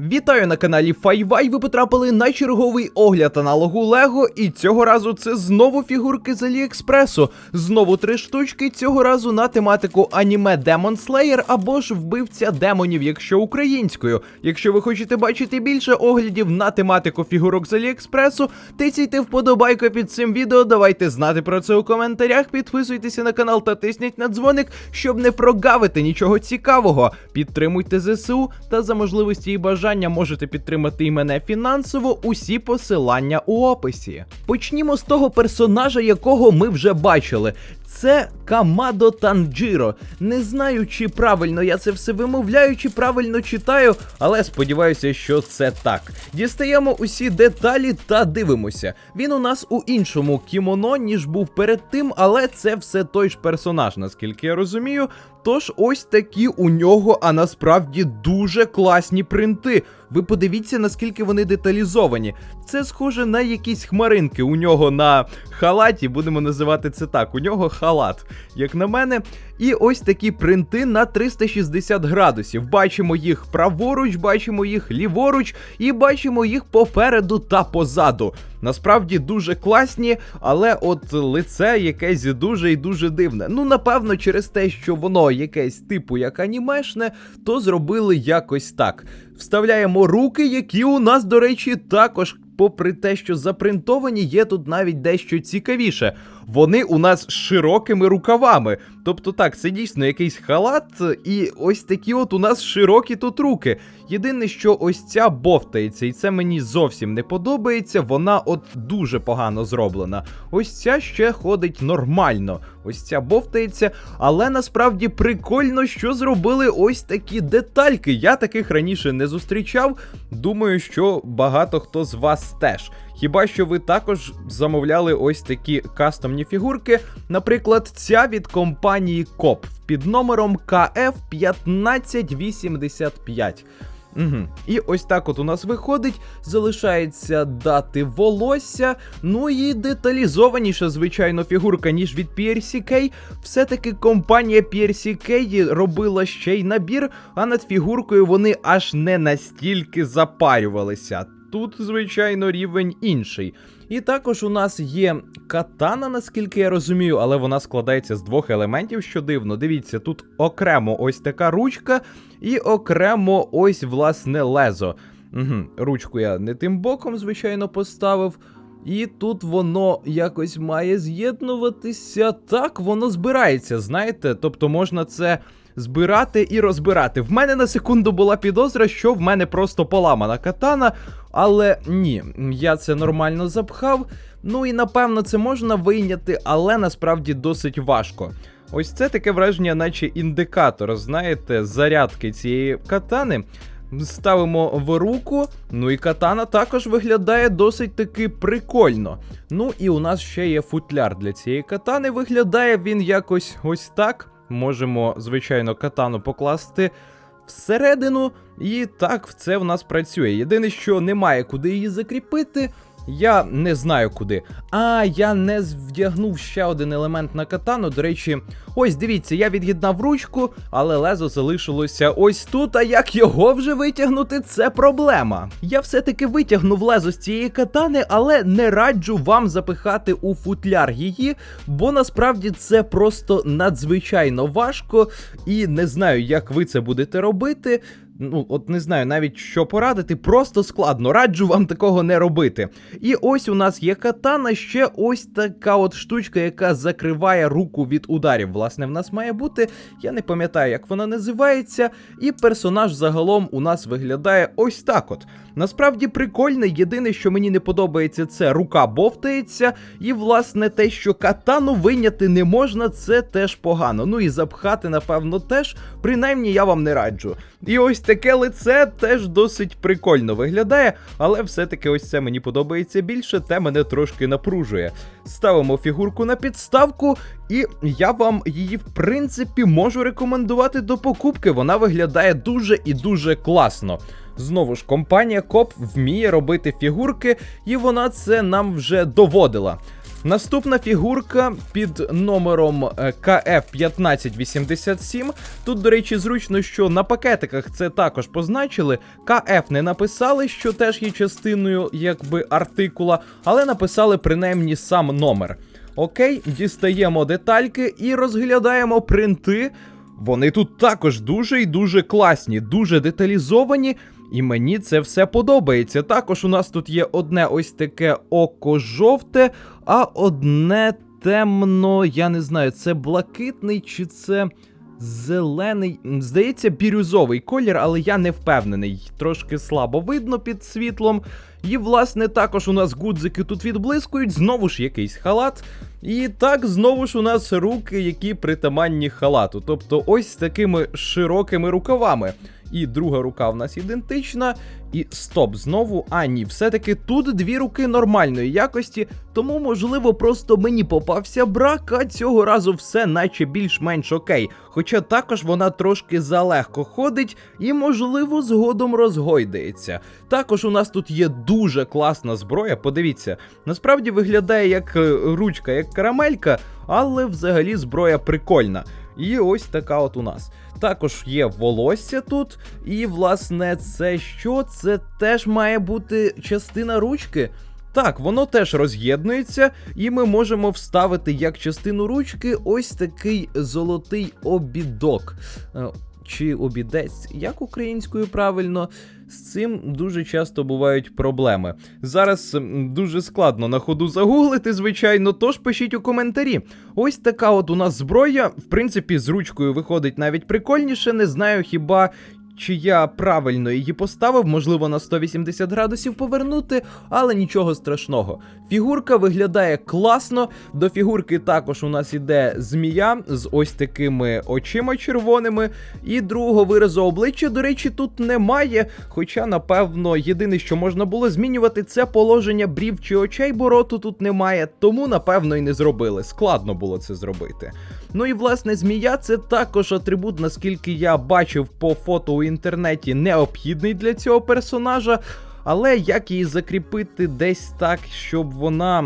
Вітаю на каналі Файвай. Ви потрапили на черговий огляд аналогу Лего, і цього разу це знову фігурки з Аліекспресу. Знову три штучки. Цього разу на тематику аніме Demon Slayer або ж вбивця демонів, якщо українською. Якщо ви хочете бачити більше оглядів на тематику фігурок з Аліекспресу, тицяйте вподобайку під цим відео. Давайте знати про це у коментарях. Підписуйтеся на канал та тисніть на дзвоник, щоб не прогавити нічого цікавого. Підтримуйте ЗСУ та за можливості і бажання можете підтримати і мене фінансово. Усі посилання у описі. Почнімо з того персонажа, якого ми вже бачили. Це Камадо Танджіро. Не знаю, чи правильно я це все вимовляю, чи правильно читаю, але сподіваюся, що це так. Дістаємо усі деталі та дивимося. Він у нас у іншому кімоно, ніж був перед тим, але це все той ж персонаж, наскільки я розумію. Тож ось такі у нього, а насправді дуже класні принти. Ви подивіться, наскільки вони деталізовані. Це схоже на якісь хмаринки. У нього на халаті, будемо називати це так. У нього халат, як на мене. І ось такі принти на 360 градусів. Бачимо їх праворуч, бачимо їх ліворуч, і бачимо їх попереду та позаду. Насправді дуже класні, але от лице якесь дуже і дуже дивне. Ну, напевно, через те, що воно якесь типу як анімешне, то зробили якось так. Вставляємо руки, які у нас, до речі, також. Попри те, що запринтовані, є тут навіть дещо цікавіше. Вони у нас з широкими рукавами. Тобто так, це дійсно якийсь халат, і ось такі от у нас широкі тут руки. Єдине, що ось ця бовтається, і це мені зовсім не подобається. Вона от дуже погано зроблена. Ось ця ще ходить нормально. Ось ця бовтається, але насправді прикольно, що зробили ось такі детальки. Я таких раніше не зустрічав. Думаю, що багато хто з вас теж. Хіба що ви також замовляли ось такі кастомні фігурки? Наприклад, ця від компанії Коп під номером KF1585. Угу. І ось так от у нас виходить, залишається дати волосся, ну і деталізованіша, звичайно, фігурка, ніж від PRCK. Все-таки компанія PRCK робила ще й набір, а над фігуркою вони аж не настільки запарювалися. Тут, звичайно, рівень інший. І також у нас є катана, наскільки я розумію, але вона складається з двох елементів, що дивно. Дивіться, тут окремо ось така ручка, і окремо ось власне лезо. Угу, Ручку я не тим боком, звичайно, поставив. І тут воно якось має з'єднуватися. Так, воно збирається, знаєте? Тобто можна це збирати і розбирати. В мене на секунду була підозра, що в мене просто поламана катана, але ні, я це нормально запхав. Ну і напевно це можна вийняти, але насправді досить важко. Ось це таке враження, наче індикатор, знаєте, зарядки цієї катани. Ставимо в руку, ну і катана також виглядає досить таки прикольно. Ну і у нас ще є футляр для цієї катани. Виглядає він якось ось так. Можемо, звичайно, катану покласти всередину, і так це в нас працює. Єдине, що немає куди її закріпити. Я не знаю куди. А, я не вдягнув ще один елемент на катану. До речі, ось дивіться, я від'єднав ручку, але лезо залишилося ось тут. А як його вже витягнути, це проблема. Я все-таки витягнув лезо з цієї катани, але не раджу вам запихати у футляр її, бо насправді це просто надзвичайно важко, і не знаю, як ви це будете робити. Ну, от не знаю навіть що порадити, просто складно. Раджу вам такого не робити. І ось у нас є катана, ще ось така от штучка, яка закриває руку від ударів. Власне, в нас має бути. Я не пам'ятаю, як вона називається. І персонаж загалом у нас виглядає ось так от. Насправді прикольно, єдине, що мені не подобається, це рука бовтається. І, власне, те, що катану виняти не можна, це теж погано. Ну і запхати, напевно, теж. Принаймні я вам не раджу. І ось таке лице теж досить прикольно виглядає, але все-таки ось це мені подобається більше, те мене трошки напружує. Ставимо фігурку на підставку, і я вам її, в принципі, можу рекомендувати до покупки. Вона виглядає дуже і дуже класно. Знову ж, компанія Коп вміє робити фігурки, і вона це нам вже доводила. Наступна фігурка під номером е, КФ1587. Тут, до речі, зручно, що на пакетиках це також позначили. КФ не написали, що теж є частиною якби артикула, але написали принаймні сам номер. Окей, дістаємо детальки і розглядаємо принти. Вони тут також дуже і дуже класні, дуже деталізовані, і мені це все подобається. Також у нас тут є одне ось таке око жовте, а одне темно, я не знаю, це блакитний чи це. Зелений, здається, бірюзовий колір, але я не впевнений. Трошки слабо видно під світлом. І, власне, також у нас гудзики тут відблискують, знову ж якийсь халат. І так, знову ж у нас руки, які притаманні халату. Тобто ось такими широкими рукавами. І друга рука в нас ідентична. І стоп, знову. А, ні, все-таки тут дві руки нормальної якості, тому, можливо, просто мені попався брак, а цього разу все наче більш-менш окей. Хоча також вона трошки залегко ходить і, можливо, згодом розгойдається. Також у нас тут є дуже класна зброя. Подивіться, насправді виглядає як е, ручка, як карамелька, але взагалі зброя прикольна. І ось така от у нас. Також є волосся тут, і, власне, це що? Це теж має бути частина ручки. Так, воно теж роз'єднується, і ми можемо вставити як частину ручки ось такий золотий обідок. Е, Чи обідець, як українською правильно, з цим дуже часто бувають проблеми. Зараз дуже складно на ходу загуглити, звичайно, тож пишіть у коментарі. Ось така от у нас зброя, в принципі, з ручкою виходить навіть прикольніше, не знаю хіба. Чи я правильно її поставив, можливо, на 180 градусів повернути, але нічого страшного. Фігурка виглядає класно. До фігурки також у нас іде змія з ось такими очима червоними. І другого виразу обличчя, до речі, тут немає. Хоча, напевно, єдине, що можна було змінювати, це положення брів чи очей, бо роту тут немає, тому, напевно, і не зробили. Складно було це зробити. Ну і власне, змія це також атрибут, наскільки я бачив по фото у інтернеті, необхідний для цього персонажа. Але як її закріпити десь так, щоб вона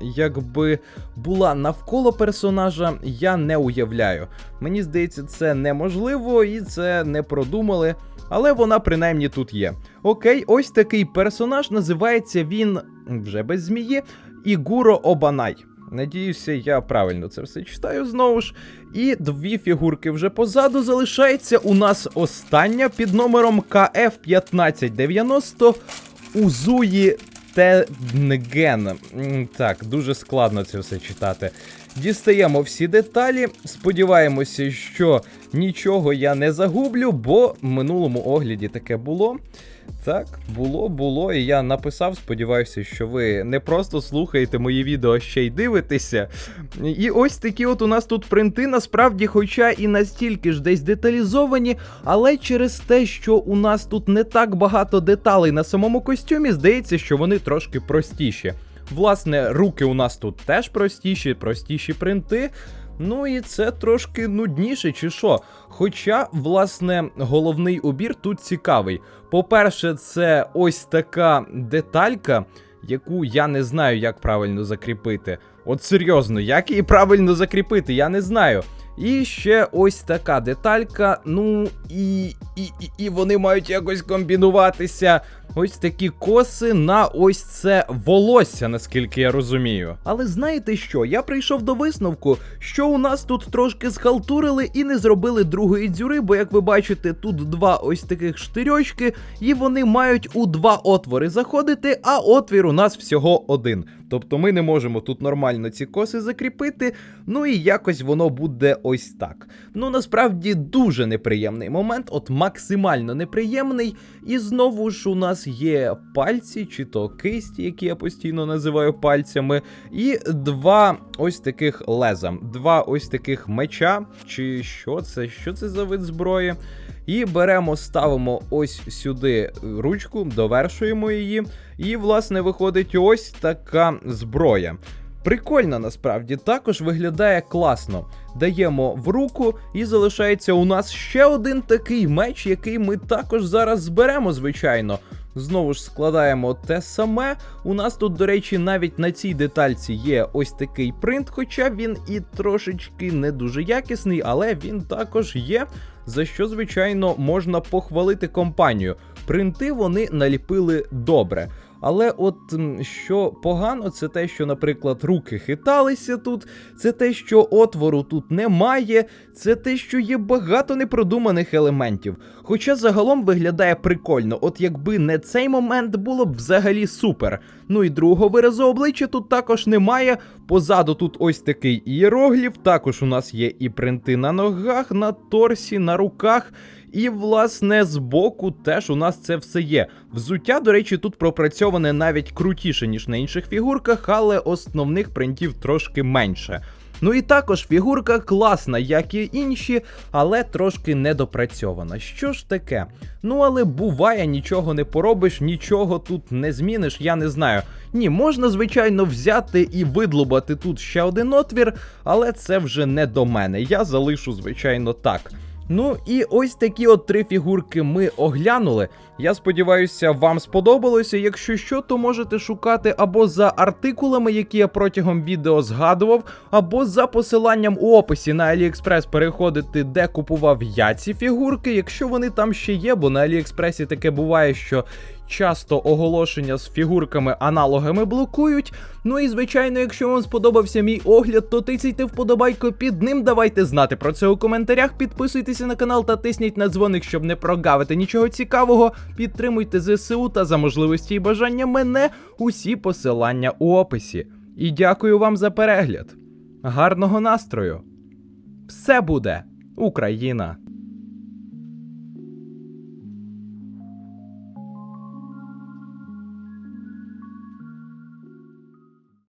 якби була навколо персонажа, я не уявляю. Мені здається, це неможливо і це не продумали, але вона принаймні тут є. Окей, ось такий персонаж називається він вже без змії Ігуро Обанай. Надіюся, я правильно це все читаю знову ж. І дві фігурки вже позаду залишається. У нас остання під номером КФ1590 Узуї Тенген. Так, дуже складно це все читати. Дістаємо всі деталі. Сподіваємося, що нічого я не загублю, бо в минулому огляді таке було. Так, було, було, і я написав. Сподіваюся, що ви не просто слухаєте мої відео, а ще й дивитеся. І ось такі от у нас тут принти, насправді, хоча і настільки ж десь деталізовані, але через те, що у нас тут не так багато деталей на самому костюмі, здається, що вони трошки простіші. Власне, руки у нас тут теж простіші, простіші принти. Ну і це трошки нудніше, чи що. Хоча, власне, головний убір тут цікавий. По-перше, це ось така деталька, яку я не знаю, як правильно закріпити. От серйозно, як її правильно закріпити, я не знаю. І ще ось така деталька. Ну і, і, і, вони мають якось комбінуватися. Ось такі коси на ось це волосся, наскільки я розумію. Але знаєте що? Я прийшов до висновку, що у нас тут трошки схалтурили і не зробили другої дзюри, бо як ви бачите, тут два ось таких штирьочки, і вони мають у два отвори заходити, а отвір у нас всього один. Тобто ми не можемо тут нормально ці коси закріпити, ну і якось воно буде ось так. Ну насправді дуже неприємний момент, от максимально неприємний. І знову ж у нас є пальці, чи то кисті, які я постійно називаю пальцями, і два ось таких леза, два ось таких меча, чи що це? Що це за вид зброї? І беремо, ставимо ось сюди ручку, довершуємо її. І, власне, виходить ось така зброя. Прикольно насправді також виглядає класно. Даємо в руку, і залишається у нас ще один такий меч, який ми також зараз зберемо, звичайно. Знову ж складаємо те саме. У нас тут, до речі, навіть на цій детальці є ось такий принт, хоча він і трошечки не дуже якісний, але він також є. За що, звичайно, можна похвалити компанію. Принти вони наліпили добре. Але от що погано, це те, що, наприклад, руки хиталися тут, це те, що отвору тут немає, це те, що є багато непродуманих елементів. Хоча загалом виглядає прикольно, от якби не цей момент, було б взагалі супер. Ну і другого виразу обличчя тут також немає. Позаду тут ось такий іерогліф, також у нас є і принти на ногах, на торсі, на руках. І, власне, збоку теж у нас це все є. Взуття, до речі, тут пропрацьоване навіть крутіше, ніж на інших фігурках, але основних принтів трошки менше. Ну і також фігурка класна, як і інші, але трошки недопрацьована. Що ж таке? Ну але буває, нічого не поробиш, нічого тут не зміниш, я не знаю. Ні, можна, звичайно, взяти і видлубати тут ще один отвір, але це вже не до мене. Я залишу, звичайно, так. Ну і ось такі от три фігурки ми оглянули. Я сподіваюся, вам сподобалося. Якщо що, то можете шукати або за артикулами, які я протягом відео згадував, або за посиланням у описі на AliExpress переходити, де купував я ці фігурки, якщо вони там ще є, бо на AliExpress таке буває, що часто оголошення з фігурками аналогами блокують. Ну і звичайно, якщо вам сподобався мій огляд, то тицяйте вподобайку під ним. Давайте знати про це у коментарях. Підписуйтеся на канал та тисніть на дзвоник, щоб не прогавити нічого цікавого. Підтримуйте ЗСУ та за можливості і бажання мене усі посилання у описі. І дякую вам за перегляд. Гарного настрою! Все буде Україна!